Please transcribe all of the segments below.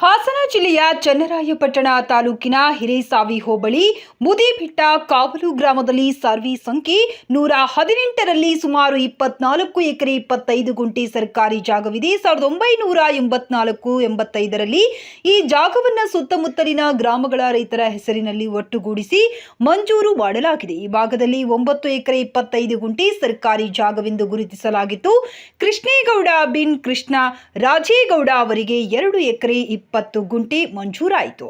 ಹಾಸನ ಜಿಲ್ಲೆಯ ಚನ್ನರಾಯಪಟ್ಟಣ ತಾಲೂಕಿನ ಹಿರೇಸಾವಿ ಹೋಬಳಿ ಮುದಿಬಿಟ್ಟ ಕಾವಲು ಗ್ರಾಮದಲ್ಲಿ ಸರ್ವಿ ಸಂಖ್ಯೆ ನೂರ ಹದಿನೆಂಟರಲ್ಲಿ ಸುಮಾರು ಇಪ್ಪತ್ನಾಲ್ಕು ಎಕರೆ ಇಪ್ಪತ್ತೈದು ಗುಂಟೆ ಸರ್ಕಾರಿ ಜಾಗವಿದೆ. ಸಾವಿರದ ಒಂಬೈನೂರ ಎಂಬತ್ನಾಲ್ಕು ಎಂಬತ್ತೈದರಲ್ಲಿ ಈ ಜಾಗವನ್ನು ಸುತ್ತಮುತ್ತಲಿನ ಗ್ರಾಮಗಳ ರೈತರ ಹೆಸರಿನಲ್ಲಿ ಒಟ್ಟುಗೂಡಿಸಿ ಮಂಜೂರು ಮಾಡಲಾಗಿದೆ. ಈ ಭಾಗದಲ್ಲಿ ಒಂಬತ್ತು ಎಕರೆ ಇಪ್ಪತ್ತೈದು ಗುಂಟೆ ಸರ್ಕಾರಿ ಜಾಗವೆಂದು ಗುರುತಿಸಲಾಗಿತ್ತು. ಕೃಷ್ಣೇಗೌಡ ಬಿನ್ ಕೃಷ್ಣ ರಾಜೇಗೌಡ ಅವರಿಗೆ ಎರಡು ಎಕರೆ ಇಪ್ಪತ್ತು ಗುಂಟಿ ಮಂಜೂರಾಯಿತು.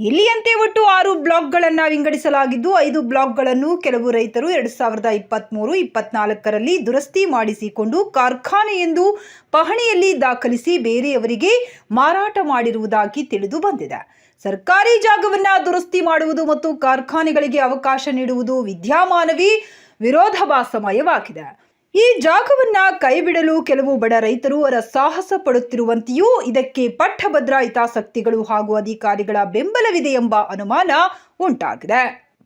ಇಲ್ಲಿಯಂತೆ ಒಟ್ಟು ಆರು ಬ್ಲಾಕ್ಗಳನ್ನು ವಿಂಗಡಿಸಲಾಗಿದ್ದು, ಐದು ಬ್ಲಾಕ್ಗಳನ್ನು ಕೆಲವು ರೈತರು ಎರಡು ಸಾವಿರದ ಇಪ್ಪತ್ತ್ಮೂರು ಇಪ್ಪತ್ನಾಲ್ಕರಲ್ಲಿ ದುರಸ್ತಿ ಮಾಡಿಸಿಕೊಂಡು ಕಾರ್ಖಾನೆ ಎಂದು ಪಹಣಿಯಲ್ಲಿ ದಾಖಲಿಸಿ ಬೇರೆಯವರಿಗೆ ಮಾರಾಟ ಮಾಡಿರುವುದಾಗಿ ತಿಳಿದು ಬಂದಿದೆ. ಸರ್ಕಾರಿ ಜಾಗವನ್ನು ದುರಸ್ತಿ ಮಾಡುವುದು ಮತ್ತು ಕಾರ್ಖಾನೆಗಳಿಗೆ ಅವಕಾಶ ನೀಡುವುದು ವಿದ್ಯಾಮಾನವಿ ವಿರೋಧಾಭಾಸಮಯವಾಗಿದೆ. ಈ ಜಾಗವನ್ನ ಕೈಬಿಡಲು ಕೆಲವು ಬಡ ರೈತರು ಅವರ ಸಾಹಸ ಪಡುತ್ತಿರುವಂತೆಯೂ ಇದಕ್ಕೆ ಪಟ್ಟಭದ್ರ ಹಿತಾಸಕ್ತಿಗಳು ಹಾಗೂ ಅಧಿಕಾರಿಗಳ ಬೆಂಬಲವಿದೆ ಎಂಬ ಅನುಮಾನ ಉಂಟಾಗಿದೆ.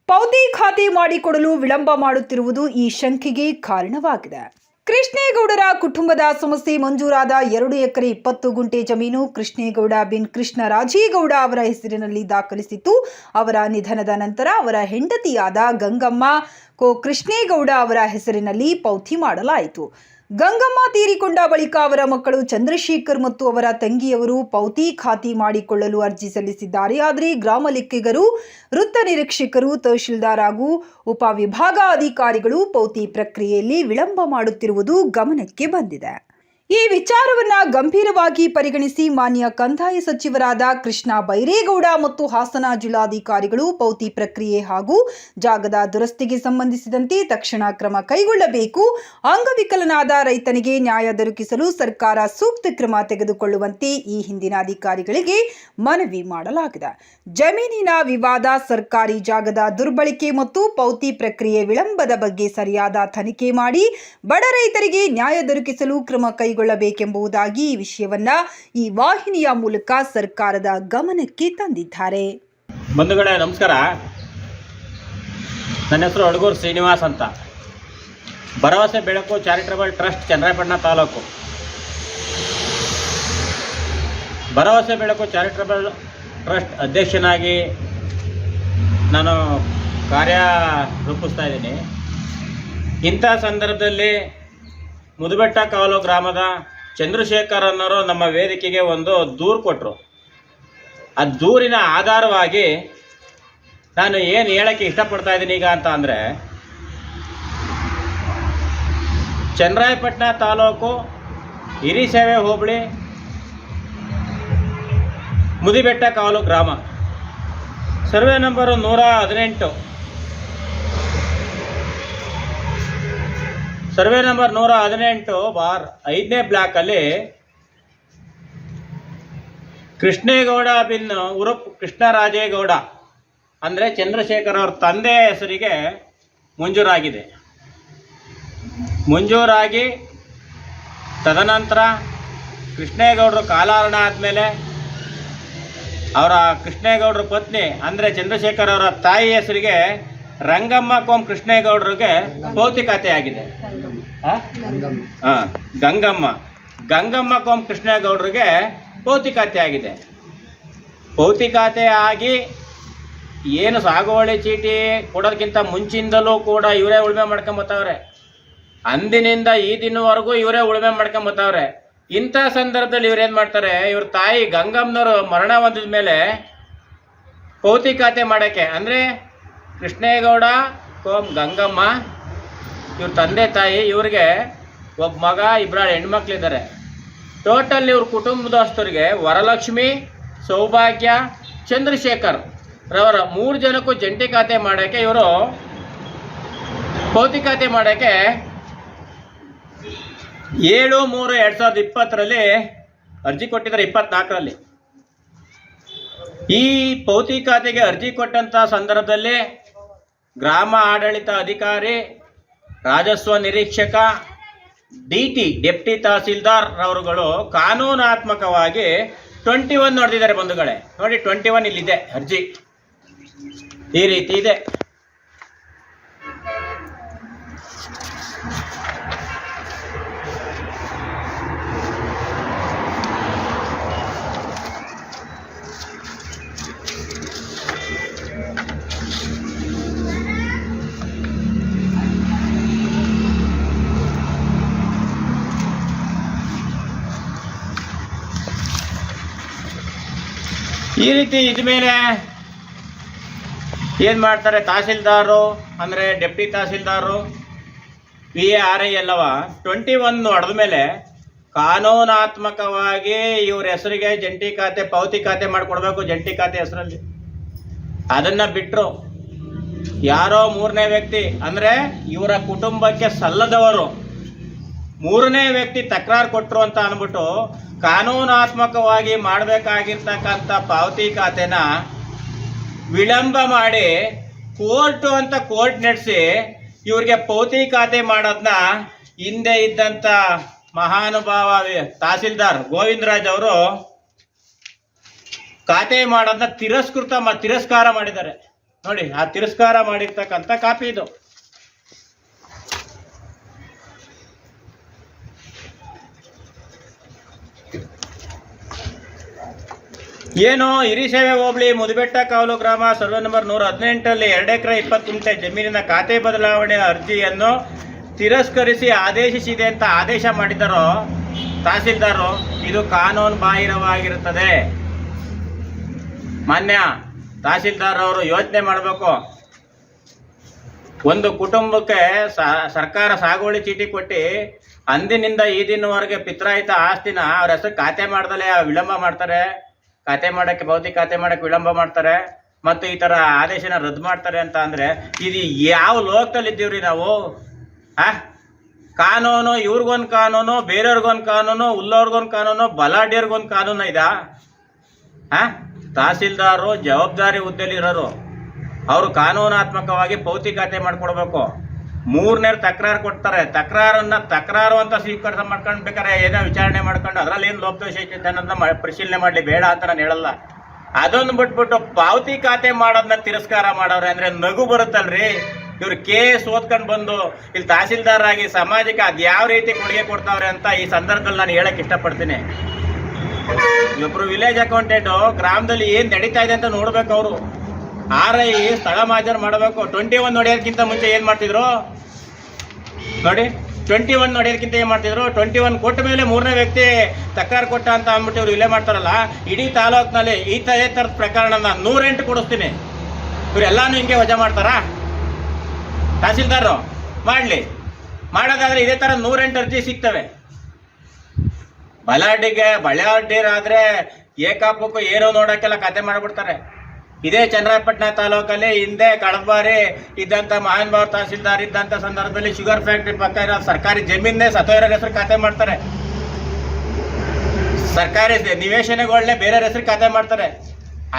ಪೌತಿ ಖಾತೆ ಮಾಡಿಕೊಡಲು ವಿಳಂಬ ಮಾಡುತ್ತಿರುವುದು ಈ ಶಂಕೆಗೆ ಕಾರಣವಾಗಿದೆ. ಕೃಷ್ಣೇಗೌಡರ ಕುಟುಂಬದ ಸಮಸ್ಯೆ ಮಂಜೂರಾದ ಎರಡು ಎಕರೆ ಇಪ್ಪತ್ತು ಗುಂಟೆ ಜಮೀನು ಕೃಷ್ಣೇಗೌಡ ಬಿನ್ ಕೃಷ್ಣ ರಾಜೇಗೌಡ ಅವರ ಹೆಸರಿನಲ್ಲಿ ದಾಖಲಿಸಿತ್ತು. ಅವರ ನಿಧನದ ನಂತರ ಅವರ ಹೆಂಡತಿಯಾದ ಗಂಗಮ್ಮ ಕೋ ಕೃಷ್ಣೇಗೌಡ ಅವರ ಹೆಸರಿನಲ್ಲಿ ಪೌತಿ ಮಾಡಲಾಯಿತು. ಗಂಗಮ್ಮ ತೀರಿಕೊಂಡ ಬಳಿಕ ಅವರ ಮಕ್ಕಳು ಚಂದ್ರಶೇಖರ್ ಮತ್ತು ಅವರ ತಂಗಿಯವರು ಪೌತಿ ಖಾತಿ ಮಾಡಿಕೊಳ್ಳಲು ಅರ್ಜಿ ಸಲ್ಲಿಸಿದ್ದಾರೆ. ಆದರೆ ಗ್ರಾಮ ಲೆಕ್ಕಿಗರು, ವೃತ್ತ ನಿರೀಕ್ಷಕರು, ತಹಶೀಲ್ದಾರ್ ಹಾಗೂ ಉಪವಿಭಾಗಾಧಿಕಾರಿಗಳು ಪೌತಿ ಪ್ರಕ್ರಿಯೆಯಲ್ಲಿ ವಿಳಂಬ ಮಾಡುತ್ತಿರುವುದು ಗಮನಕ್ಕೆ ಬಂದಿದೆ. ಈ ವಿಚಾರವನ್ನ ಗಂಭೀರವಾಗಿ ಪರಿಗಣಿಸಿ ಮಾನ್ಯ ಕಂದಾಯ ಸಚಿವರಾದ ಕೃಷ್ಣ ಬೈರೇಗೌಡ ಮತ್ತು ಹಾಸನ ಜಿಲ್ಲಾಧಿಕಾರಿಗಳು ಪೌತಿ ಪ್ರಕ್ರಿಯೆ ಹಾಗೂ ಜಾಗದ ದುರಸ್ತಿಗೆ ಸಂಬಂಧಿಸಿದಂತೆ ತಕ್ಷಣ ಕ್ರಮ ಕೈಗೊಳ್ಳಬೇಕು. ಅಂಗವಿಕಲನಾದ ರೈತನಿಗೆ ನ್ಯಾಯ ದೊರಕಿಸಲು ಸರ್ಕಾರ ಸೂಕ್ತ ಕ್ರಮ ತೆಗೆದುಕೊಳ್ಳುವಂತೆ ಈ ಹಿಂದಿನ ಅಧಿಕಾರಿಗಳಿಗೆ ಮನವಿ ಮಾಡಲಾಗಿದೆ. ಜಮೀನಿನ ವಿವಾದ, ಸರ್ಕಾರಿ ಜಾಗದ ದುರ್ಬಳಕೆ ಮತ್ತು ಪೌತಿ ಪ್ರಕ್ರಿಯೆ ವಿಳಂಬದ ಬಗ್ಗೆ ಸರಿಯಾದ ತನಿಖೆ ಮಾಡಿ ಬಡ ರೈತರಿಗೆ ನ್ಯಾಯ ದೊರಕಿಸಲು ಕ್ರಮ ಕೈಗೊಳ್ಳಬೇಕೆಂಬುದಾಗಿ ಈ ವಿಷಯವನ್ನ ಈ ವಾಹಿನಿಯ ಮೂಲಕ ಸರ್ಕಾರದ ಗಮನಕ್ಕೆ ತಂದಿದ್ದಾರೆ. ಬಂಧುಗಳೇ, ನಮಸ್ಕಾರ. ನನ್ನ ಹೆಸರು ಅಡಗೂರು ಶ್ರೀನಿವಾಸ್ ಅಂತ. ಭರವಸೆ ಬೆಳಕು ಚಾರಿಟಬಲ್ ಟ್ರಸ್ಟ್ ಚನ್ನರಾಯಪಟ್ಟಣ ತಾಲೂಕು. ಭರವಸೆ ಬೆಳಕು ಚಾರಿಟಬಲ್ ಟ್ರಸ್ಟ್ ಅಧ್ಯಕ್ಷನಾಗಿ ನಾನು ಕಾರ್ಯ ರೂಪಿಸ್ತಾ ಇದ್ದೀನಿ. ಇಂಥ ಸಂದರ್ಭದಲ್ಲಿ ಮುದುಬೆಟ್ಟ ಕಾಲು ಗ್ರಾಮದ ಚಂದ್ರಶೇಖರ್ ಅನ್ನೋರು ನಮ್ಮ ವೇದಿಕೆಗೆ ಒಂದು ದೂರು ಕೊಟ್ಟರು ಆ ದೂರಿನ ಆಧಾರವಾಗಿ ನಾನು ಏನು ಹೇಳಕ್ಕೆ ಇಷ್ಟಪಡ್ತಾ ಇದ್ದೀನಿ ಈಗ ಅಂತ ಅಂದರೆ ಚನ್ನರಾಯಪಟ್ಟಣ ತಾಲೂಕು ಹಿರಿಸೇವೆ ಹೋಬಳಿ ಮುದಿಬೆಟ್ಟ ಕಾಲು ಗ್ರಾಮ. ಸರ್ವೆ ನಂಬರು ನೂರ ಹದಿನೆಂಟು. ಸರ್ವೆ ನಂಬರ್ ನೂರ ಹದಿನೆಂಟು ಬಾರ್ ಐದನೇ ಬ್ಲಾಕಲ್ಲಿ ಕೃಷ್ಣೇಗೌಡ ಬಿನ್ ಉರುಪ್ ಕೃಷ್ಣರಾಜೇಗೌಡ, ಅಂದರೆ ಚಂದ್ರಶೇಖರ್ ಅವ್ರ ತಂದೆ ಹೆಸರಿಗೆ ಮಂಜೂರಾಗಿದೆ. ಮಂಜೂರಾಗಿ ತದನಂತರ ಕೃಷ್ಣೇಗೌಡರು ಕಾಲಾರಣ ಆದಮೇಲೆ ಅವರ ಕೃಷ್ಣೇಗೌಡರ ಪತ್ನಿ ಅಂದರೆ ಚಂದ್ರಶೇಖರ್ ಅವರ ತಾಯಿ ಹೆಸರಿಗೆ ರಂಗಮ್ಮ ಕೋಮ್ ಕೃಷ್ಣೇಗೌಡರಿಗೆ ಭೌತಿಕತೆ ಆಗಿದೆ ಆ? ಹಾ, ಗಂಗಮ್ಮ. ಗಂಗಮ್ಮ ಕೋಮ್ ಕೃಷ್ಣೇಗೌಡರಿಗೆ ಭೌತಿಕತೆ ಆಗಿದೆ ಭೌತಿಕತೆ ಆಗಿ ಏನು ಸಾಗುವಳಿ ಚೀಟಿ ಕೊಡೋದಕ್ಕಿಂತ ಮುಂಚಿಂದಲೂ ಕೂಡ ಇವರೇ ಉಳುಮೆ ಮಾಡ್ಕೊಂಬತ್ತವ್ರೆ. ಅಂದಿನಿಂದ ಈ ದಿನವರೆಗೂ ಇವರೇ ಉಳುಮೆ ಮಾಡ್ಕೊಂಬತ್ತವ್ರೆ. ಇಂಥ ಸಂದರ್ಭದಲ್ಲಿ ಇವ್ರು ಏನು ಮಾಡ್ತಾರೆ? ಇವ್ರ ತಾಯಿ ಗಂಗಮ್ಮನವರು ಮರಣ ಹೊಂದಿದ ಮೇಲೆ ಭೌತಿಕತೆ ಮಾಡೋಕ್ಕೆ ಅಂದರೆ ಕೃಷ್ಣೇಗೌಡ, ಕೋಮ್ ಗಂಗಮ್ಮ, ಇವ್ರ ತಂದೆ ತಾಯಿ, ಇವ್ರಿಗೆ ಒಬ್ಬ ಮಗ ಇಬ್ಬರ ಹೆಣ್ಮಕ್ಳಿದ್ದಾರೆ ಟೋಟಲ್ ಇವ್ರ ಕುಟುಂಬದಷ್ಟರಿಗೆ ವರಲಕ್ಷ್ಮಿ, ಸೌಭಾಗ್ಯ, ಚಂದ್ರಶೇಖರ್ ರವರ ಮೂರು ಜನಕ್ಕೂ ಜಂಟಿ ಖಾತೆ ಮಾಡೋಕ್ಕೆ ಇವರು ಭೌತಿಕತೆ ಮಾಡೋಕ್ಕೆ ಏಳು ಮೂರು ಎರಡು ಸಾವಿರದ ಇಪ್ಪತ್ತರಲ್ಲಿ ಅರ್ಜಿ ಕೊಟ್ಟಿದ್ದಾರೆ ಇಪ್ಪತ್ನಾಲ್ಕರಲ್ಲಿ. ಈ ಪೌತಿ ಖಾತೆಗೆ ಅರ್ಜಿ ಕೊಟ್ಟಂಥ ಸಂದರ್ಭದಲ್ಲಿ ಗ್ರಾಮ ಆಡಳಿತ ಅಧಿಕಾರಿ, ರಾಜಸ್ವ ನಿರೀಕ್ಷಕ ಡಿ ಟಿ ಡೆಪ್ಟಿ ತಹಸೀಲ್ದಾರ್ ರವರುಗಳು ಕಾನೂನಾತ್ಮಕವಾಗಿ ಟ್ವೆಂಟಿ ಒನ್ ನೋಡ್ತಿದ್ದಾರೆ ಬಂಧುಗಳೇ. ನೋಡಿ, ಟ್ವೆಂಟಿ ಒನ್ ಇಲ್ಲಿದೆ, ಅರ್ಜಿ. ಈ ರೀತಿ ಇದೆ. ಈ ರೀತಿ ಇದ್ಮೇಲೆ ಏನು ಮಾಡ್ತಾರೆ ತಹಸೀಲ್ದಾರು ಅಂದರೆ deputy tahsildar P A R I ಎಲ್ಲವ ಟ್ವೆಂಟಿ ಒನ್ ಹೊಡೆದ ಮೇಲೆ ಕಾನೂನಾತ್ಮಕವಾಗಿ ಇವ್ರ ಹೆಸರಿಗೆ ಜಂಟಿ ಖಾತೆ, ಪಾವತಿ ಖಾತೆ ಮಾಡಿಕೊಡ್ಬೇಕು ಜಂಟಿ ಖಾತೆ ಹೆಸರಲ್ಲಿ. ಅದನ್ನ ಬಿಟ್ಟರು ಯಾರೋ ಮೂರನೇ ವ್ಯಕ್ತಿ, ಅಂದರೆ ಇವರ ಕುಟುಂಬಕ್ಕೆ ಸಲ್ಲದವರು ಮೂರನೇ ವ್ಯಕ್ತಿ ತಕರಾರು ಕೊಟ್ಟರು ಅಂತ ಅಂದ್ಬಿಟ್ಟು ಕಾನೂನಾತ್ಮಕವಾಗಿ ಮಾಡಬೇಕಾಗಿರ್ತಕ್ಕಂಥ ಪಾವತಿ ಖಾತೆನ ವಿಳಂಬ ಮಾಡಿ ಕೋರ್ಟು ಅಂತ ಕೋರ್ಟ್ ನಡೆಸಿ ಇವ್ರಿಗೆ ಪಾವತಿ ಖಾತೆ ಮಾಡೋದನ್ನ ಹಿಂದೆ ಇದ್ದಂಥ ಮಹಾನುಭಾವ ತಹಸೀಲ್ದಾರ್ ಗೋವಿಂದರಾಜ್ ಅವರು ಖಾತೆ ಮಾಡೋದನ್ನ ತಿರಸ್ಕೃತ ತಿರಸ್ಕಾರ ಮಾಡಿದ್ದಾರೆ. ನೋಡಿ, ಆ ತಿರಸ್ಕಾರ ಮಾಡಿರ್ತಕ್ಕಂಥ ಕಾಪಿ ಇದು. ಏನು ಹಿರಿಸೇವೆ ಹೋಬಳಿ ಮುದುಬೆಟ್ಟ ಕಾವಲು ಗ್ರಾಮ ಸರ್ವೆ ನಂಬರ್ ನೂರ ಹದಿನೆಂಟರಲ್ಲಿ ಎರಡು ಎಕರೆ ಇಪ್ಪತ್ತು ಗುಂಟೆ ಜಮೀನಿನ ಖಾತೆ ಬದಲಾವಣೆ ಅರ್ಜಿಯನ್ನು ತಿರಸ್ಕರಿಸಿ ಆದೇಶಿಸಿದೆ ಅಂತ ಆದೇಶ ಮಾಡಿದ್ದಾರೋ ತಹಸೀಲ್ದಾರು, ಇದು ಕಾನೂನು ಬಾಹಿರವಾಗಿರುತ್ತದೆ. ಮಾನ್ಯ ತಹಸೀಲ್ದಾರ್ ಅವರು ಯೋಚನೆ ಮಾಡಬೇಕು. ಒಂದು ಕುಟುಂಬಕ್ಕೆ ಸರ್ಕಾರ ಸಾಗುವಳಿ ಚೀಟಿ ಕೊಟ್ಟು ಅಂದಿನಿಂದ ಈ ದಿನವರೆಗೆ ಪಿತ್ರಾಯಿತ ಆಸ್ತಿನ ಅವ್ರ ಹೆಸರು ಖಾತೆ ಮಾಡ್ದಲೇ ವಿಳಂಬ ಮಾಡ್ತಾರೆ. ಖಾತೆ ಮಾಡಕ್ಕೆ, ಭೌತಿಕ ಖಾತೆ ಮಾಡಕ್ಕೆ ವಿಳಂಬ ಮಾಡ್ತಾರೆ ಮತ್ತು ಈ ಥರ ಆದೇಶನ ರದ್ದು ಮಾಡ್ತಾರೆ ಅಂತ ಅಂದರೆ, ಇದು ಯಾವ ಲೋಕದಲ್ಲಿ ಇದ್ದೀವ್ರಿ ನಾವು? ಆ ಕಾನೂನು, ಇವ್ರಿಗೊಂದು ಕಾನೂನು, ಬೇರೆಯವ್ರಿಗೊಂದು ಕಾನೂನು ಉಲ್ಲವ್ರಿಗೊಂದು ಕಾನೂನು, ಬಲಾಢ್ಯರ್ಗೊಂದು ಕಾನೂನು ಇದಾ? ಆ ತಹಸೀಲ್ದಾರು, ಜವಾಬ್ದಾರಿ ಹುದ್ದೆಲಿ ಇರೋರು ಅವರು ಕಾನೂನಾತ್ಮಕವಾಗಿ ಪೌತಿ ಖಾತೆ ಮಾಡ್ಕೊಡ್ಬೇಕು. ಮೂರನೇ ತಕರಾರು ಕೊಡ್ತಾರೆ. ತಕರಾರನ್ನ ತಕರಾರು ಅಂತ ಸ್ವೀಕಾರ ಮಾಡ್ಕೊಂಡು ಬೇಕಾರೆ ಏನೋ ವಿಚಾರಣೆ ಮಾಡ್ಕೊಂಡು ಅದ್ರಲ್ಲಿ ಏನು ಲೋಪದೋಷ ಐತೆ ಅನ್ನೋದನ್ನ ಪರಿಶೀಲನೆ ಮಾಡಲಿ, ಬೇಡ ಅಂತ ನಾನು ಹೇಳಲ್ಲ. ಅದೊಂದು ಬಿಟ್ಬಿಟ್ಟು ಪಾವತಿ ಖಾತೆ ಮಾಡೋದನ್ನ ತಿರಸ್ಕಾರ ಮಾಡೋರೆ ಅಂದ್ರೆ ನಗು ಬರುತ್ತಲ್ರಿ. ಇವ್ರು ಕೇಸ್ ಓದ್ಕೊಂಡು ಬಂದು ಇಲ್ಲಿ ತಹಸೀಲ್ದಾರ್ ಆಗಿ ಸಮಾಜಕ್ಕೆ ಅದು ಯಾವ ರೀತಿ ಕೊಡುಗೆ ಕೊಡ್ತಾವ್ರೆ ಅಂತ ಈ ಸಂದರ್ಭದಲ್ಲಿ ನಾನು ಹೇಳಕ್ ಇಷ್ಟಪಡ್ತೀನಿ. ಇಬ್ಬರು ವಿಲೇಜ್ ಅಕೌಂಟೆಂಟ್ ಗ್ರಾಮದಲ್ಲಿ ಏನು ನಡೀತಾ ಇದೆ ಅಂತ ನೋಡ್ಬೇಕು ಅವರು. ಆರ್ ಐ ಸ್ಥಳ ಮಾಜರ್ ಮಾಡಬೇಕು. ಟ್ವೆಂಟಿ ಒನ್ ಹೊಡೆಯೋದಕ್ಕಿಂತ ಮುಂಚೆ ಏನ್ ಮಾಡ್ತಿದ್ರು? ನೋಡಿ ಟ್ವೆಂಟಿ ಒನ್ ಹೊಡೆಯೋದಕ್ಕಿಂತ ಏನ್ ಮಾಡ್ತಿದ್ರು? ಟ್ವೆಂಟಿ ಒನ್ ಕೊಟ್ಟ ಮೇಲೆ ಮೂರನೇ ವ್ಯಕ್ತಿ ತಕ್ಕಾರು ಕೊಟ್ಟ ಅಂತ ಅಂದ್ಬಿಟ್ಟು ಇವ್ರು ಇಲ್ಲೇ ಮಾಡ್ತಾರಲ್ಲ, ಇಡೀ ತಾಲೂಕಿನಲ್ಲಿ ಈ ತರ ಥರದ ಪ್ರಕರಣನ ನೂರೆಂಟು ಕೊಡಿಸ್ತೀನಿ. ಇವರೆಲ್ಲಾನು ಹಿಂಗೆ ವಜಾ ಮಾಡ್ತಾರಾ? ತಹಸೀಲ್ದಾರರು, ಮಾಡ್ಲಿ. ಮಾಡೋದಾದ್ರೆ ಇದೇ ತರ ನೂರೆಂಟು ಅರ್ಜಿ ಸಿಗ್ತವೆ. ಬಲಾಢ್ಯಗೆ ಬಳ್ಳಾಢ್ಯರಾದ್ರೆ ಏಕಾಪಕ್ಕೂ ಏನೋ ನೋಡಕ್ಕೆಲ್ಲ ಕತೆ ಮಾಡ್ಬಿಡ್ತಾರೆ. ಇದೇ ಚನ್ನರಾಯಪಟ್ಟಣ ತಾಲೂಕಲ್ಲಿ ಹಿಂದೆ ಕಳೆದ ಬಾರಿ ಇದ್ದಂಥ ಮಹಾನುಭಾವ ತಹಸೀಲ್ದಾರ್ ಇದ್ದಂಥ ಸಂದರ್ಭದಲ್ಲಿ ಶುಗರ್ ಫ್ಯಾಕ್ಟ್ರಿ ಪಕ್ಕ ಇರೋ ಸರ್ಕಾರಿ ಜಮೀನೇ ಸತೋರ ಹೆಸರು ಖಾತೆ ಮಾಡ್ತಾರೆ. ಸರ್ಕಾರಿ ನಿವೇಶನಗಳನ್ನೇ ಬೇರೆ ಹೆಸರು ಖಾತೆ ಮಾಡ್ತಾರೆ.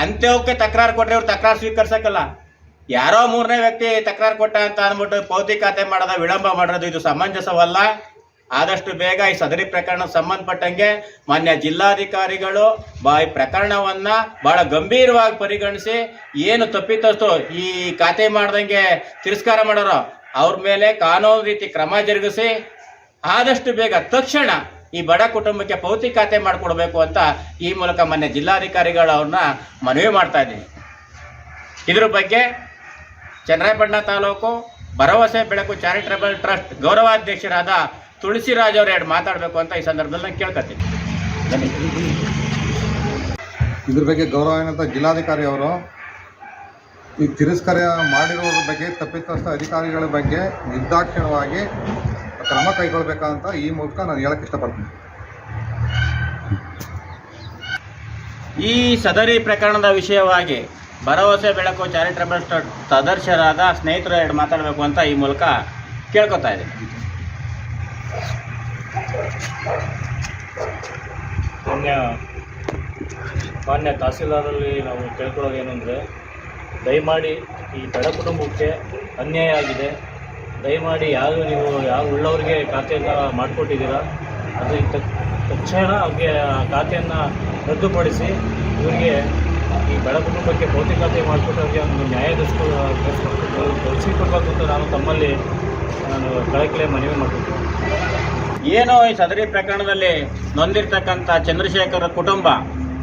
ಅಂತ್ಯವಕ್ಕೆ ತಕರಾರು ಕೊಟ್ಟರೆ ಇವ್ರು ತಕರಾರು ಸ್ವೀಕರಿಸಕ್ಕಲ್ಲ. ಯಾರೋ ಮೂರನೇ ವ್ಯಕ್ತಿ ತಕರಾರು ಕೊಟ್ಟ ಅಂತ ಅಂದ್ಬಿಟ್ಟು ಪೌತಿ ಖಾತೆ ಮಾಡೋದ ವಿಳಂಬ ಮಾಡೋದು ಇದು ಸಮಂಜಸವಲ್ಲ. ಆದಷ್ಟು ಬೇಗ ಈ ಸದರಿ ಪ್ರಕರಣ ಸಂಬಂಧಪಟ್ಟಂಗೆ ಮಾನ್ಯ ಜಿಲ್ಲಾಧಿಕಾರಿಗಳು ಈ ಪ್ರಕರಣವನ್ನ ಬಹಳ ಗಂಭೀರವಾಗಿ ಪರಿಗಣಿಸಿ ಏನು ತಪ್ಪಿತಸ್ತು ಈ ಖಾತೆ ಮಾಡ್ದಂಗೆ ತಿರಸ್ಕಾರ ಮಾಡೋರು ಅವ್ರ ಮೇಲೆ ಕಾನೂನು ರೀತಿ ಕ್ರಮ ಜರುಗಿಸಿ ಆದಷ್ಟು ಬೇಗ ತಕ್ಷಣ ಈ ಬಡ ಕುಟುಂಬಕ್ಕೆ ಪೌತಿ ಖಾತೆ ಮಾಡಿಕೊಡ್ಬೇಕು ಅಂತ ಈ ಮೂಲಕ ಮೊನ್ನೆ ಜಿಲ್ಲಾಧಿಕಾರಿಗಳು ಅವ್ರನ್ನ ಮನವಿ ಮಾಡ್ತಾ ಇದ್ದೀನಿ ಇದ್ರ ಬಗ್ಗೆ ಚನ್ನರಾಯಪಟ್ಟಣ ತಾಲೂಕು ಭರವಸೆ ಬೆಳಕು ಚಾರಿಟಬಲ್ ಟ್ರಸ್ಟ್ ಗೌರವಾಧ್ಯಕ್ಷರಾದ ತುಳಸಿರಾಜ್ ಅವ್ರು ಎರಡು ಮಾತಾಡಬೇಕು ಅಂತ ಈ ಸಂದರ್ಭದಲ್ಲಿ ನಾನು ಕೇಳ್ಕೊತೀನಿ ಇದ್ರ ಬಗ್ಗೆ ಗೌರವಾನ್ವಿತ ಜಿಲ್ಲಾಧಿಕಾರಿ ಅವರು ಈ ತಿರಸ್ಕಾರ ಮಾಡಿರೋದ್ರ ಬಗ್ಗೆ ತಪ್ಪಿತಸ್ಥ ಅಧಿಕಾರಿಗಳ ಬಗ್ಗೆ ನಿರ್ದಾಕ್ಷಿಣ್ಯವಾಗಿ ಕ್ರಮ ಕೈಗೊಳ್ಬೇಕಂತ ಈ ಮೂಲಕ ನಾನು ಹೇಳಕ್ ಇಷ್ಟಪಡ್ತೀನಿ. ಈ ಸದರಿ ಪ್ರಕರಣದ ವಿಷಯವಾಗಿ ಭರವಸೆ ಬೆಳಕು ಚಾರಿಟಬಲ್ ಟ್ರಸ್ಟ್ ಸದಸ್ಯರಾದ ಸ್ನೇಹಿತರು ಎರಡು ಮಾತಾಡಬೇಕು ಅಂತ ಈ ಮೂಲಕ ಕೇಳ್ಕೊತಾ ಇದ್ದೀನಿ. ಮಾನ್ಯ ಮಾನ್ಯ ತಹಸೀಲ್ದಾರಲ್ಲಿ ನಾವು ಕೇಳ್ಕೊಳ್ಳೋದು ಏನು ಅಂದರೆ ದಯಮಾಡಿ ಈ ಬಡ ಕುಟುಂಬಕ್ಕೆ ಅನ್ಯಾಯ ಆಗಿದೆ ದಯಮಾಡಿ ಯಾರು ನೀವು ಯಾರು ಉಳ್ಳವ್ರಿಗೆ ಖಾತೆಯನ್ನು ಮಾಡಿಕೊಟ್ಟಿದ್ದೀರಾ ಅದು ತಕ್ಷಣ ಅವ್ರಿಗೆ ಖಾತೆಯನ್ನು ರದ್ದುಪಡಿಸಿ ಇವರಿಗೆ ಈ ಬಡ ಕುಟುಂಬಕ್ಕೆ ಪೌತಿ ಖಾತೆ ಮಾಡಿಕೊಟ್ಟವ್ರಿಗೆ ಒಂದು ನ್ಯಾಯ ದೊರಕಿಸ್ಕೊ ದೊರಕಿಸಿಕೊಡ್ಬೇಕು ಅಂತ ನಾನು ತಮ್ಮಲ್ಲಿ ನಾನು ಕಳಕಳೆ ಮನವಿ ಮಾಡ್ತೀನಿ ಏನು ಈ ಸದರಿ ಪ್ರಕರಣದಲ್ಲಿ ನೊಂದಿರ್ತಕ್ಕಂಥ ಚಂದ್ರಶೇಖರ್ ಕುಟುಂಬ,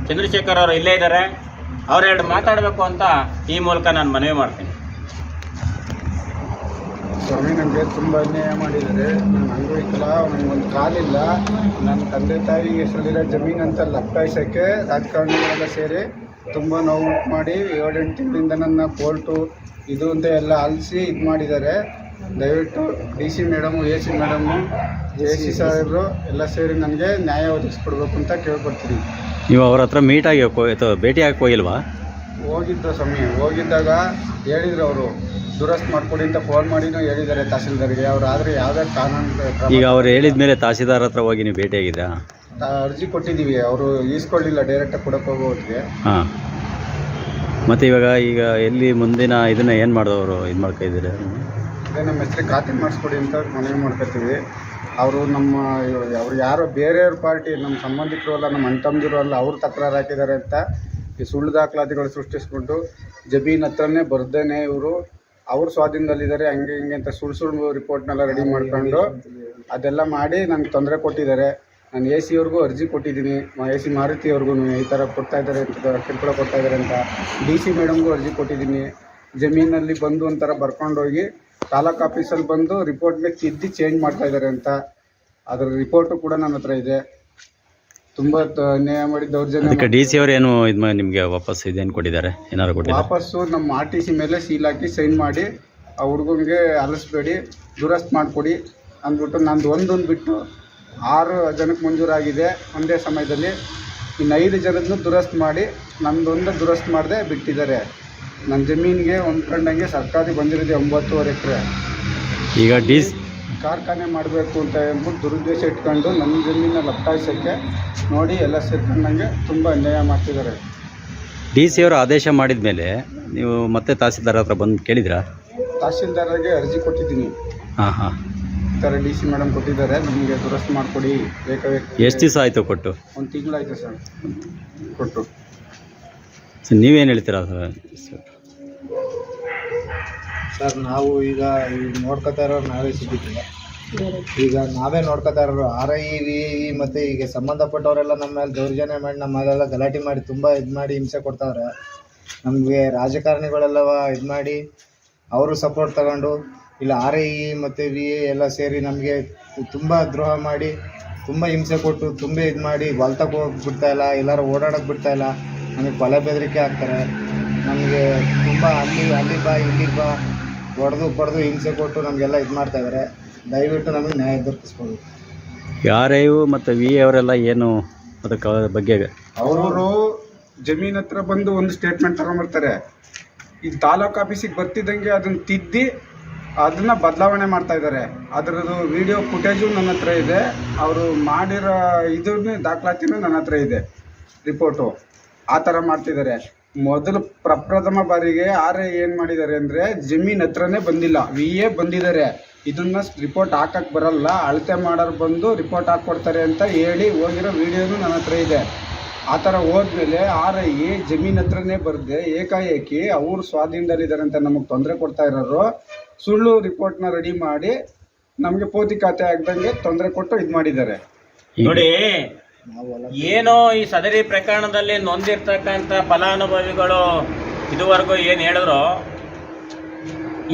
ಚಂದ್ರಶೇಖರ್ ಅವರು ಇಲ್ಲೇ ಇದ್ದಾರೆ ಅವರೆರಡು ಮಾತಾಡಬೇಕು ಅಂತ ಈ ಮೂಲಕ ನಾನು ಮನವಿ ಮಾಡ್ತೀನಿ. ಸ್ವಾಮಿ ನನಗೆ ತುಂಬ ಅನ್ಯಾಯ ಮಾಡಿದ್ದಾರೆ. ನಾನು ಅಂಗವಿಕಲ ನನಗೊಂದು ಕಾಲಿಲ್ಲ. ನನ್ನ ತಂದೆ ತಾಯಿ ಹೆಸರಲ್ಲಿರೋ ಜಮೀನು ಅಂತ ಲಪ್ಪಾಯಿಸೋಕ್ಕೆ ರಾಜಕಾರಣಿಗಳೆಲ್ಲ ಸೇರಿ ತುಂಬ ನೋವು ಮಾಡಿ ಏಳೆಂಟು ತಿಂಗಳಿಂದ ನನ್ನ ಕೋರ್ಟು ಇದು ಅಂತ ಎಲ್ಲ ಅಲಿಸಿ ಇದು ಮಾಡಿದ್ದಾರೆ. ದಯವಿಟ್ಟು D C madam A C madam A C ಸಾಹೇಬರು ಎಲ್ಲ ಸೇರಿ ನನಗೆ ನ್ಯಾಯ ಒದಗಿಸ್ಕೊಡ್ಬೇಕು ಅಂತ ಕೇಳ್ಕೊಡ್ತೀನಿ ನೀವು ಅವ್ರ ಹತ್ರ ಮೀಟಾಗಿ ಭೇಟಿ ಆಗಿ ಹೋಗಿಲ್ವಾ? ಹೋಗಿದ್ದ ಸಮಯ ಹೋಗಿದ್ದಾಗ ಹೇಳಿದ್ರು ಅವರು ದುರಸ್ತ್ ಮಾಡ್ಕೊಡಿ ಅಂತ ಫೋನ್ ಮಾಡಿನೂ ಹೇಳಿದ್ದಾರೆ ತಹಸೀಲ್ದಾರ್ಗೆ. ಅವ್ರು ಆದರೆ ಯಾವುದೇ ಕಾನೂನು ಈಗ ಅವ್ರು ಹೇಳಿದ ಮೇಲೆ ತಹಸೀಲ್ದಾರ್ ಹತ್ರ ಹೋಗಿ ನೀವು ಭೇಟಿಯಾಗಿದ್ರಾ ಅರ್ಜಿ ಕೊಟ್ಟಿದ್ದೀವಿ. ಅವರು ಈಸ್ಕೊಳ್ಳಿಲ್ಲ ಡೈರೆಕ್ಟಾಗಿ ಕೊಡಕ್ಕೆ ಹೋಗೋರಿಗೆ ಹಾಂ. ಮತ್ತು ಇವಾಗ ಈಗ ಎಲ್ಲಿ ಮುಂದಿನ ಇದನ್ನು ಏನು ಮಾಡೋರು ಇದು ಮಾಡ್ಕೊಂಡಿದ್ದೀರಾ ಅದೇ ನಮ್ಮ ಹೆಸರು ಖಾತೆ ಮಾಡಿಸ್ಕೊಡಿ ಅಂತ ಮನವಿ ಮಾಡ್ಕೊತೀವಿ. ಅವರು ನಮ್ಮ ಅವ್ರು ಯಾರೋ ಬೇರೆಯವ್ರ ಪಾರ್ಟಿ ನಮ್ಮ ಸಂಬಂಧಿಕರು ಅಲ್ಲ ನಮ್ಮ ಅಣ್ಣ ತಮ್ಮದಿರು ಅಲ್ಲ ಅವ್ರು ತಕರಾರು ಹಾಕಿದ್ದಾರೆ ಅಂತ ಈ ಸುಳ್ಳು ದಾಖಲಾತಿಗಳು ಸೃಷ್ಟಿಸ್ಕೊಂಡು ಜಬೀನ್ ಹತ್ರನೇ ಬರ್ದೇನೆ ಇವರು. ಅವ್ರ ಸ್ವಾಧೀನದಲ್ಲಿದ್ದಾರೆ ಹಂಗೆ ಹಿಂಗೆ ಅಂತ ಸುಳ್ಳು ಸುಳ್ಳು ರಿಪೋರ್ಟ್ನೆಲ್ಲ ರೆಡಿ ಮಾಡ್ಕೊಂಡು ಅದೆಲ್ಲ ಮಾಡಿ ನನಗೆ ತೊಂದರೆ ಕೊಟ್ಟಿದ್ದಾರೆ. ನಾನು ಎ ಸಿ ಅವ್ರಿಗೂ ಅರ್ಜಿ ಕೊಟ್ಟಿದ್ದೀನಿ. ಎ ಸಿ ಮಾರುತಿ ಅವ್ರಿಗೂ ಈ ಥರ ಕೊಡ್ತಾ ಇದ್ದಾರೆ ಅಂತ ಕಿರುಕುಳ ಕೊಡ್ತಾ ಇದ್ದಾರೆ ಅಂತ. ಡಿ ಸಿ ಮೇಡಮ್ಗೂ ಅರ್ಜಿ ಕೊಟ್ಟಿದ್ದೀನಿ. ಜಮೀನಲ್ಲಿ ಬಂದು ಒಂಥರ ಬರ್ಕೊಂಡೋಗಿ ತಾಲೂಕು ಆಫೀಸಲ್ಲಿ ಬಂದು ರಿಪೋರ್ಟ್ಗೆ ತಿದ್ದಿ ಚೇಂಜ್ ಮಾಡ್ತಾ ಇದ್ದಾರೆ ಅಂತ. ಅದ್ರ ರಿಪೋರ್ಟು ಕೂಡ ನನ್ನ ಹತ್ರ ಇದೆ. ತುಂಬ ಅನ್ಯಾಯ ಮಾಡಿ ದೌರ್ಜನ್ಯ ಡಿ ಸಿ ಅವ್ರು ಏನು ಇದು ನಿಮಗೆ ವಾಪಸ್ ಇದೇನು ಕೊಟ್ಟಿದ್ದಾರೆ? ಏನಾದ್ರು ಕೊಟ್ಟಿದ್ದಾರೆ ವಾಪಸ್ಸು ನಮ್ಮ ಆರ್ ಟಿ ಸಿ ಮೇಲೆ ಸೀಲ್ ಹಾಕಿ ಸೈನ್ ಮಾಡಿ ಆ ಹುಡುಗನಿಗೆ ಅಲಿಸ್ಬೇಡಿ ದುರಸ್ತ್ ಮಾಡಿಕೊಡಿ ಅಂದ್ಬಿಟ್ಟು ನಂದು ಒಂದೊಂದು ಬಿಟ್ಟು ಆರು ಜನಕ್ಕೆ ಮಂಜೂರಾಗಿದೆ ಒಂದೇ ಸಮಯದಲ್ಲಿ. ಇನ್ನು ಐದು ಜನದನ್ನು ದುರಸ್ತ್ ಮಾಡಿ ನಂದೊಂದು ದುರಸ್ತ್ ಮಾಡದೆ ಬಿಟ್ಟಿದ್ದಾರೆ. ನನ್ನ ಜಮೀನಿಗೆ ಹೊಂದ್ಕೊಂಡಂಗೆ ಸರ್ಕಾರಿ ಬಂದಿರೋದು ಒಂಬತ್ತುವರೆ ಎಕರೆ. ಈಗ ಡಿ ಕಾರ್ಖಾನೆ ಮಾಡಬೇಕು ಅಂತ ಹೇಳ್ಬಿಟ್ಟು ದುರುದ್ದೇಶ ಇಟ್ಕೊಂಡು ನನ್ನ ಜಮೀನ ಲಪ್ಟಾಯಿಸೋಕ್ಕೆ ನೋಡಿ ಎಲ್ಲ ಸೇರ್ಕೊಂಡಂಗೆ ತುಂಬ ಅನ್ಯಾಯ ಮಾಡ್ತಿದ್ದಾರೆ. ಡಿ ಸಿ ಅವರು ಆದೇಶ ಮಾಡಿದ ಮೇಲೆ ನೀವು ಮತ್ತೆ ತಹಸೀಲ್ದಾರ್ ಹತ್ರ ಬಂದು ಕೇಳಿದ್ರಾ? ತಹಸೀಲ್ದಾರ್ಗೆ ಅರ್ಜಿ ಕೊಟ್ಟಿದ್ದೀನಿ. ಹಾಂ ಹಾಂ. ಈ ಥರ ಡಿ ಸಿ ಮೇಡಮ್ ಕೊಟ್ಟಿದ್ದಾರೆ ನಮಗೆ ದುರಸ್ತಿ ಮಾಡಿಕೊಡಿ ಬೇಕಾಗಿ ಎಷ್ಟು ದಿವಸ ಆಯಿತು ಕೊಟ್ಟು? ಒಂದು ತಿಂಗಳಾಯಿತು ಸರ್ ಕೊಟ್ಟು. ಸೊ ನೀವೇನು ಹೇಳ್ತೀರಾ ಸರ್? ಸರ್, ನಾವು ಈಗ ಈಗ ನೋಡ್ಕೋತಾ ಇರೋರು ನಾವೇ ಸಿಗುತ್ತಿಲ್ಲ ಈಗ ನಾವೇ ನೋಡ್ಕೋತಾ ಇರೋರು ಆರ್ ಐ ವಿ ಮತ್ತು ಈಗ ಸಂಬಂಧಪಟ್ಟವರೆಲ್ಲ ನಮ್ಮ ಮೇಲೆ ದೌರ್ಜನ್ಯ ಮಾಡಿ, ನಮ್ಮ ಮೇಲೆಲ್ಲ ಗಲಾಟೆ ಮಾಡಿ, ತುಂಬ ಇದು ಮಾಡಿ ಹಿಂಸೆ ಕೊಡ್ತಾವ್ರೆ. ನಮಗೆ ರಾಜಕಾರಣಿಗಳೆಲ್ಲ ಇದು ಮಾಡಿ ಅವರು ಸಪೋರ್ಟ್ ತಗೊಂಡು, ಇಲ್ಲ ಆರ್ ಐ ಇ ಮತ್ತು ವಿ ಎ ಎಲ್ಲ ಸೇರಿ ನಮಗೆ ತುಂಬ ದ್ರೋಹ ಮಾಡಿ, ತುಂಬ ಹಿಂಸೆ ಕೊಟ್ಟು, ತುಂಬ ಇದು ಮಾಡಿ ಹೊಲ್ತಕ್ಕೆ ಹೋಗಿ ಬಿಡ್ತಾಯಿಲ್ಲ ಎಲ್ಲರೂ ಓಡಾಡೋಕ್ಕೆ ಬಿಡ್ತಾ ಇಲ್ಲ. ನಮಗೆ ಕೊಲೆ ಬೆದರಿಕೆ ಹಾಕ್ತಾರೆ ನಮಗೆ ತುಂಬ ಅಲ್ಲಿ ಅಲ್ಲಿ ಬಾ ಇಲ್ಲಿ ಬಾ ಹೊಡೆದು ಬಡ್ದು ಹಿಂಸೆ ಕೊಟ್ಟು ನಮಗೆಲ್ಲ ಇದು ಮಾಡ್ತಾ ಇದ್ದಾರೆ ದಯವಿಟ್ಟು ನಮಗೆ ನ್ಯಾಯ ದೊರಕಿಸ್ಬೋದು. ಯಾರೇವು ಮತ್ತು ವಿ ಅವರೆಲ್ಲ ಏನು ಅದಕ್ಕೆ ಬಗ್ಗೆ ಅವರು ಜಮೀನ್ ಹತ್ರ ಬಂದು ಒಂದು ಸ್ಟೇಟ್ಮೆಂಟ್ ತಗೊಂಬರ್ತಾರೆ. ಈ ತಾಲೂಕು ಆಫೀಸಿಗೆ ಬರ್ತಿದ್ದಂಗೆ ಅದನ್ನು ತಿದ್ದಿ ಅದನ್ನ ಬದಲಾವಣೆ ಮಾಡ್ತಾ ಇದ್ದಾರೆ ಅದರದ್ದು ವಿಡಿಯೋ ಫುಟೇಜು ನನ್ನ ಹತ್ರ ಇದೆ. ಅವರು ಮಾಡಿರೋ ಇದನ್ನ ದಾಖಲಾತಿನೂ ನನ್ನ ಹತ್ರ ಇದೆ. ರಿಪೋರ್ಟು ಆ ಥರ ಮಾಡ್ತಿದ್ದಾರೆ. ಮೊದಲು ಪ್ರಪ್ರಥಮ ಬಾರಿಗೆ ಆರ್ ಏನ್ ಏನು ಮಾಡಿದ್ದಾರೆ ಅಂದರೆ ಜಮೀನ್ ಹತ್ರನೇ ಬಂದಿಲ್ಲ ವಿ ಎ ಬಂದಿದ್ದಾರೆ. ಇದನ್ನ ರಿಪೋರ್ಟ್ ಹಾಕಕ್ಕೆ ಬರಲ್ಲ, ಅಳತೆ ಮಾಡೋರು ಬಂದು ರಿಪೋರ್ಟ್ ಹಾಕ್ಕೊಡ್ತಾರೆ ಅಂತ ಹೇಳಿ ಹೋಗಿರೋ ವಿಡಿಯೋನು ನನ್ನ ಹತ್ರ ಇದೆ. ಆ ಥರ ಹೋದ್ಮೇಲೆ ಆರ್ ಐ ಜಮೀನ್ ಹತ್ರನೇ ಬರ್ದೆ, ಏಕಾಏಕಿ ಅವ್ರ ಸ್ವಾಧೀನದಲ್ಲಿದ್ದಾರೆ ಅಂತ ನಮಗೆ ತೊಂದರೆ ಕೊಡ್ತಾ ಇರೋರು, ಸುಳ್ಳು ರಿಪೋರ್ಟ್ನ ರೆಡಿ ಮಾಡಿ ನಮಗೆ ಪೋತಿ ಖಾತೆ ಆಗ್ದಂಗೆ ತೊಂದರೆ ಕೊಟ್ಟು ಇದು ಮಾಡಿದ್ದಾರೆ. ನೋಡಿ ಏನೋ ಈ ಸದರಿ ಪ್ರಕರಣದಲ್ಲಿ ನೊಂದಿರ್ತಕ್ಕಂಥ ಫಲಾನುಭವಿಗಳು ಇದುವರೆಗೂ ಏನು ಹೇಳಿದ್ರು?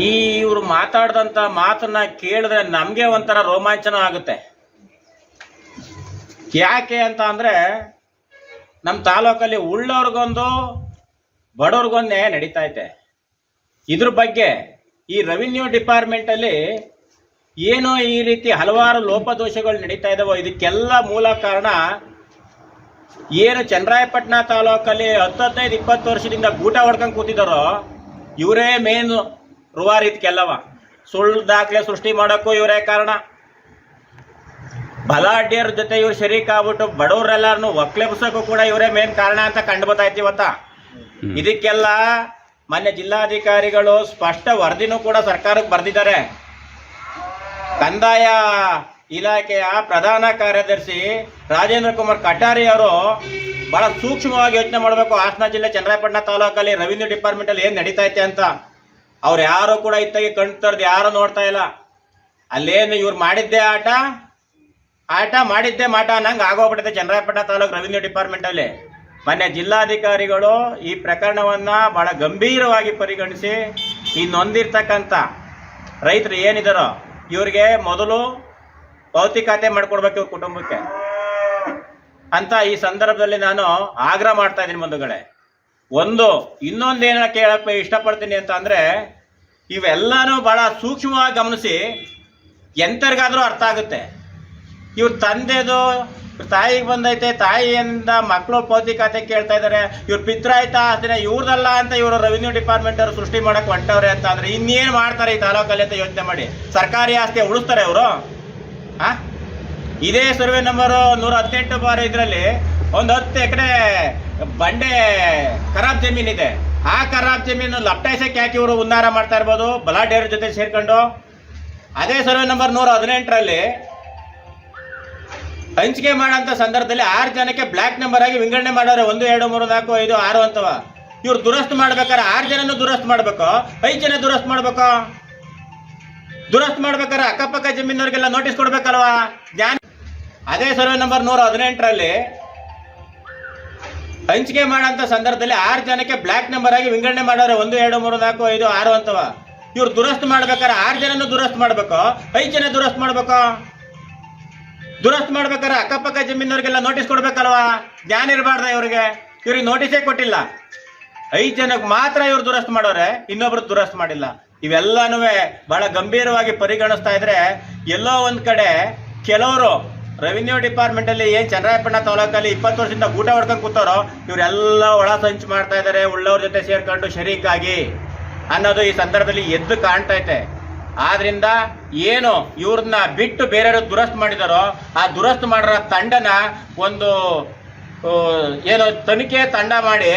ಈ ಇವರು ಮಾತಾಡ್ದಂಥ ಮಾತನ್ನ ಕೇಳಿದ್ರೆ ನಮಗೆ ಒಂಥರ ರೋಮಾಂಚನ ಆಗುತ್ತೆ. ಯಾಕೆ ಅಂತ ಅಂದರೆ ನಮ್ಮ ತಾಲೂಕಲ್ಲಿ ಉಳ್ಳವ್ರಿಗೊಂದು ಬಡವ್ರಿಗೊಂದು ನ್ಯಾಯ ನಡೀತಾ ಇದೆ. ಇದ್ರ ಬಗ್ಗೆ ಈ ರೆವಿನ್ಯೂ ಡಿಪಾರ್ಟ್ಮೆಂಟಲ್ಲಿ ಏನೋ ಈ ರೀತಿ ಹಲವಾರು ಲೋಪದೋಷಗಳು ನಡೀತಾ ಇದಾವೋ ಇದಕ್ಕೆಲ್ಲ ಮೂಲ ಕಾರಣ ಏನು ಚನ್ನರಾಯಪಟ್ಟಣ ತಾಲೂಕಲ್ಲಿ ಹತ್ತು ಹದಿನೈದು ಇಪ್ಪತ್ತು ವರ್ಷದಿಂದ ಗೂಟ ಹೊಡ್ಕೊಂಡು ಕೂತಿದ್ದಾರೋ ಇವರೇ ಮೇನ್ ರುವಾರಿ ಇದಕ್ಕೆಲ್ಲವ. ಸುಳ್ಳು ದಾಖಲೆ ಸೃಷ್ಟಿ ಮಾಡೋಕ್ಕೂ ಇವರೇ ಕಾರಣ. ಬಲಾಢ್ಯರ ಜೊತೆ ಇವ್ರು ಶರೀಕ್ ಆಗ್ಬಿಟ್ಟು ಬಡವರೆಲ್ಲರನ್ನು ಒಕ್ಲೆಬ್ಸೋಕ್ಕೂ ಕೂಡ ಇವರೇ ಮೇನ್ ಕಾರಣ ಅಂತ ಕಂಡು ಇವತ್ತಾ. ಇವತ್ತ ಇದಕ್ಕೆಲ್ಲ ಮೊನ್ನೆ ಜಿಲ್ಲಾಧಿಕಾರಿಗಳು ಸ್ಪಷ್ಟ ವರದಿನೂ ಕೂಡ ಸರ್ಕಾರಕ್ಕೆ ಬರೆದಿದ್ದಾರೆ. ಕಂದಾಯ ಇಲಾಖೆಯ ಪ್ರಧಾನ ಕಾರ್ಯದರ್ಶಿ ರಾಜೇಂದ್ರ ಕುಮಾರ್ ಕಟಾರಿ ಅವರು ಬಹಳ ಸೂಕ್ಷ್ಮವಾಗಿ ಯೋಚನೆ ಮಾಡಬೇಕು. ಹಾಸನ ಜಿಲ್ಲೆ ಚನ್ನರಾಯಪಟ್ಟಣ ತಾಲೂಕಲ್ಲಿ ರೆವಿನ್ಯೂ ಡಿಪಾರ್ಟ್ಮೆಂಟ್ ಅಲ್ಲಿ ಏನ್ ನಡೀತಾ ಐತೆ ಅಂತ. ಅವ್ರು ಯಾರು ಕೂಡ ಇತ್ತಾಗಿ ಕಣ್ ತರದು ಯಾರು ನೋಡ್ತಾ ಇಲ್ಲ. ಅಲ್ಲೇನು ಇವ್ರು ಮಾಡಿದ್ದೆ ಆಟ? ಆಟ ಮಾಡಿದ್ದೆ ಮಾಟ ನಂಗೆ ಆಗೋಗ್ಬಿಟ್ಟಿದೆ ಚನ್ನರಾಯಪಟ್ಟಣ ತಾಲೂಕು ರೆವಿನ್ಯೂ ಡಿಪಾರ್ಟ್ಮೆಂಟ್ ಅಲ್ಲಿ. ಮೊನ್ನೆ ಜಿಲ್ಲಾಧಿಕಾರಿಗಳು ಈ ಪ್ರಕರಣವನ್ನ ಬಹಳ ಗಂಭೀರವಾಗಿ ಪರಿಗಣಿಸಿ ಈ ನೊಂದಿರ್ತಕ್ಕಂಥ ರೈತರು ಏನಿದಾರೋ ಇವ್ರಿಗೆ ಮೊದಲು ಭೌತಿಕತೆ ಮಾಡ್ಕೊಡ್ಬೇಕು ಕುಟುಂಬಕ್ಕೆ. ಅಂತ ಈ ಸಂದರ್ಭದಲ್ಲಿ ನಾನು ಆಗ್ರಹ ಮಾಡ್ತಾ ಇದ್ದೀನಿ ಬಂಧುಗಳೇ. ಒಂದು ಇನ್ನೊಂದೇನ ಕೇಳಕ್ಕೆ ಇಷ್ಟಪಡ್ತೀನಿ ಅಂತ ಅಂದರೆ, ಇವೆಲ್ಲನೂ ಭಾಳ ಸೂಕ್ಷ್ಮವಾಗಿ ಗಮನಿಸಿ ಎಂತರಿಗಾದರೂ ಅರ್ಥ ಆಗುತ್ತೆ. ಇವ್ರ ತಂದೆದು ತಾಯಿಗೆ ಬಂದೈತೆ, ತಾಯಿಯಿಂದ ಮಕ್ಕಳು ಪೌತಿಕತೆ ಕೇಳ್ತಾ ಇದ್ದಾರೆ ಇವ್ರ ಪಿತ್ರಾಯ್ತಾ ಅದನ್ನ ಇವ್ರದಲ್ಲ ಅಂತ ಇವರು ರೆವಿನ್ಯೂ ಡಿಪಾರ್ಟ್ಮೆಂಟ್ ಅವರು ಸೃಷ್ಟಿ ಮಾಡಕ್ ಹೊಂಟವ್ರೆ ಅಂತ ಅಂದ್ರೆ ಇನ್ನೇನು ಮಾಡ್ತಾರೆ ಈ ತಾಲೂಕಲ್ಲಿ ಅಂತ ಯೋಚನೆ ಮಾಡಿ. ಸರ್ಕಾರಿ ಆಸ್ತಿ ಉಳಿಸ್ತಾರೆ ಅವರು. ಆ? ಇದೇ ಸರ್ವೆ ನಂಬರು ನೂರ ಹದಿನೆಂಟು ಬಾರ್ ಇದರಲ್ಲಿ ಒಂದು ಹತ್ತು ಎಕರೆ ಬಂಡೆ ಖರಾಬ್ ಜಮೀನ್ ಇದೆ. ಆ ಖರಾಬ್ ಜಮೀನು ಲಪ್ಟಾಯಿಸಕ್ಕೆ ಯಾಕೆ ಇವರು ಉನ್ನಾರ ಮಾಡ್ತಾ ಇರ್ಬೋದು? ಬಲಾಢ್ಯರ ಜೊತೆ ಸೇರ್ಕೊಂಡು. ಅದೇ ಸರ್ವೆ ನಂಬರ್ ನೂರ ಹದಿನೆಂಟರಲ್ಲಿ ಹಂಚಿಕೆ ಮಾಡೋಂಥ ಸಂದರ್ಭದಲ್ಲಿ ಆರು ಜನಕ್ಕೆ ಬ್ಲ್ಯಾಕ್ ನಂಬರ್ ಆಗಿ ವಿಂಗಡಣೆ ಮಾಡೋರೆ ಒಂದು, ಎರಡು, ಮೂರು, ನಾಲ್ಕು, ಐದು, ಆರು ಅಂತವ. ಇವ್ರು ದುರಸ್ತು ಮಾಡ್ಬೇಕಾರೆ ಆರು ಜನನೂ ದುರಸ್ತು ಮಾಡ್ಬೇಕು. ಐದು ಜನ ದುರಸ್ತು ಮಾಡ್ಬೇಕು? ದುರಸ್ತು ಮಾಡ್ಬೇಕಾರೆ ಅಕ್ಕಪಕ್ಕ ಜಮೀನವ್ರಿಗೆಲ್ಲ ನೋಟಿಸ್ ಕೊಡ್ಬೇಕಲ್ವಾ? ಜ್ಞಾನ ಅದೇ ಸರ್ವೆ ನಂಬರ್ ನೂರ ಹದಿನೆಂಟರಲ್ಲಿ ಹಂಚಿಕೆ ಮಾಡೋಂಥ ಸಂದರ್ಭದಲ್ಲಿ ಆರು ಜನಕ್ಕೆ ಬ್ಲ್ಯಾಕ್ ನಂಬರ್ ಆಗಿ ವಿಂಗಡಣೆ ಮಾಡೋರೆ ಒಂದು, ಎರಡು, ಮೂರು, ನಾಲ್ಕು, ಐದು, ಆರು ಅಂತವ. ಇವ್ರು ದುರಸ್ತು ಮಾಡ್ಬೇಕಾರೆ ಆರು ಜನನೂ ದುರಸ್ತು ಮಾಡ್ಬೇಕು. ಐದು ಜನ ದುರಸ್ತು ಮಾಡ್ಬೇಕು? ದುರಸ್ತ್ ಮಾಡ್ಬೇಕಾದ್ರೆ ಅಕ್ಕಪಕ್ಕ ಜಮೀನವ್ರಿಗೆಲ್ಲ ನೋಟಿಸ್ ಕೊಡ್ಬೇಕಲ್ವಾ? ಜ್ಞಾನ ಇರಬಾರ್ದ ಇವ್ರಿಗೆ. ಇವ್ರಿಗೆ ನೋಟಿಸೇ ಕೊಟ್ಟಿಲ್ಲ. ಐದು ಜನಕ್ಕೆ ಮಾತ್ರ ಇವ್ರು ದುರಸ್ತ್ ಮಾಡೋರೆ, ಇನ್ನೊಬ್ರು ದುರಸ್ತ್ ಮಾಡಿಲ್ಲ. ಇವೆಲ್ಲನೂ ಬಹಳ ಗಂಭೀರವಾಗಿ ಪರಿಗಣಿಸ್ತಾ ಇದ್ರೆ ಎಲ್ಲೋ ಒಂದ್ ಕಡೆ ಕೆಲವರು ರೆವಿನ್ಯೂ ಡಿಪಾರ್ಟ್ಮೆಂಟ್ ಅಲ್ಲಿ ಏನ್ ಚನ್ನರಾಯಪಟ್ಟಣ ತಾಲೂಕಲ್ಲಿ ಇಪ್ಪತ್ತು ವರ್ಷದಿಂದ ಊಟ ಹೊಡ್ಕೊಂಡು ಕೂತಾರೋ ಇವರೆಲ್ಲ ಒಳ ಸಂಚು ಮಾಡ್ತಾ ಇದ್ದಾರೆ ಉಳ್ಳವ್ರ ಜೊತೆ ಸೇರ್ಕೊಂಡು ಶರೀಕಾಗಿ ಅನ್ನೋದು ಈ ಸಂದರ್ಭದಲ್ಲಿ ಎದ್ದು ಕಾಣ್ತೈತೆ ಆದ್ರಿಂದ ಏನು ಇವ್ರನ್ನ ಬಿಟ್ಟು ಬೇರೆಯವರು ದುರಸ್ತ್ ಮಾಡಿದಾರೋ, ಆ ದುರಸ್ತು ಮಾಡಿರೋ ತಂಡನ ಒಂದು ಏನು ತನಿಖೆ ತಂಡ ಮಾಡಿ,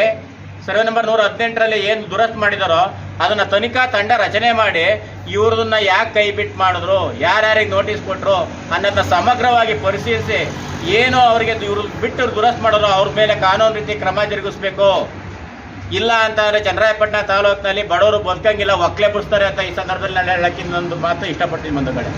ಸರ್ವೆ ನಂಬರ್ ನೂರ ಹದಿನೆಂಟರಲ್ಲಿ ಏನು ದುರಸ್ತ್ ಮಾಡಿದಾರೋ, ಅದನ್ನ ತನಿಖಾ ತಂಡ ರಚನೆ ಮಾಡಿ, ಇವ್ರದನ್ನ ಯಾಕೆ ಕೈ ಬಿಟ್ಟು ಮಾಡಿದ್ರು, ಯಾರ್ಯಾರಿಗೆ ನೋಟಿಸ್ ಕೊಟ್ರು ಅನ್ನೋದನ್ನ ಸಮಗ್ರವಾಗಿ ಪರಿಶೀಲಿಸಿ, ಏನು ಅವರಿಗೆ ಇವ್ರ ಬಿಟ್ಟು ದುರಸ್ತು ಮಾಡೋರು ಅವ್ರ ಮೇಲೆ ಕಾನೂನು ರೀತಿ ಕ್ರಮ ಜರುಗಿಸ್ಬೇಕು. ಇಲ್ಲ ಅಂತ ಅಂದ್ರೆ ಚನ್ನರಾಯಪಟ್ಟಣ ತಾಲೂಕಿನಲ್ಲಿ ಬಡವರು ಬದುಕಂಗಿಲ್ಲ, ಒಕ್ಲೆ ಬಿಡಿಸ್ತಾರೆ ಅಂತ ಈ ಸಂದರ್ಭದಲ್ಲಿ ನಾನು ಹೇಳಕ್ಕೆ ಇನ್ನೊಂದು ಮಾತು ಇಷ್ಟಪಡ್ತೀನಿ ಒಂದು ಕಡೆ